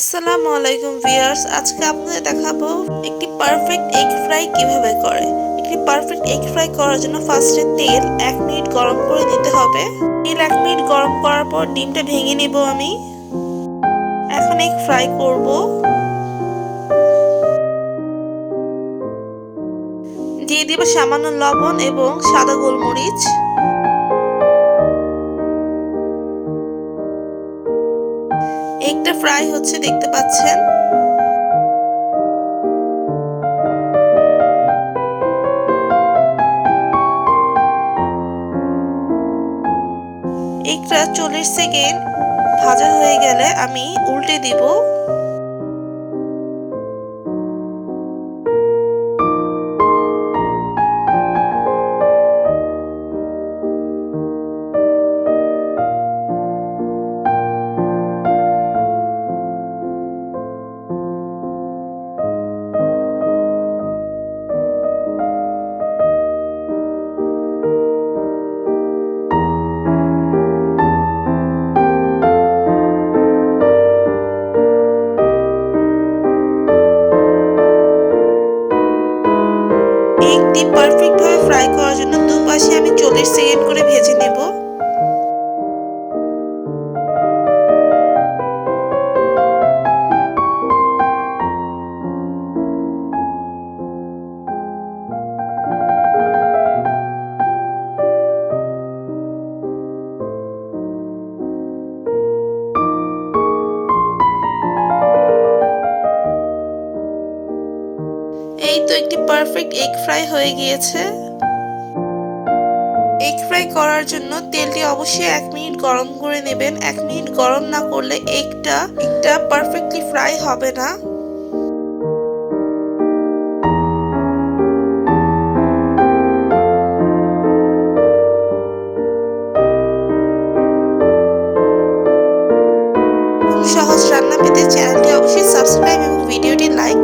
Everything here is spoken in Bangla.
আসসালামু আলাইকুম ভিউয়ার্স, আজকে আপনাদের দেখাবো একটি পারফেক্ট এগ ফ্রাই কীভাবে করে। একটি পারফেক্ট এগ ফ্রাই করার জন্য ফার্স্টে তেল এক মিনিট গরম করে নিতে হবে। তেল এক মিনিট গরম করার পর ডিমটা ভেঙে নেব আমি। এখন এগ ফ্রাই করব। দিয়ে দিব সামান্য লবণ এবং সাদা গোলমরিচ। এগটা ফ্রাই হচ্ছে দেখতে পাচ্ছেন? এগটা চল্লিশ সেকেন্ড ভাজা হয়ে গেলে আমি উল্টে দিব। ফ্রাই করার জন্য দুপাশে আমি চল্লিশ সেকেন্ড করে ভেজে এই তো একটি পারফেক্ট এগ ফ্রাই হয়ে গিয়েছে। এগ ফ্রাই করার জন্য তেলটি অবশ্যই এক মিনিট গরম করে নেবেন। এক মিনিট গরম না করলে এগটা এগটা পারফেক্টলি ফ্রাই হবে না। সহজ রান্না পেতে চ্যানেলটি অবশ্যই সাবস্ক্রাইব এবং ভিডিওটি লাইক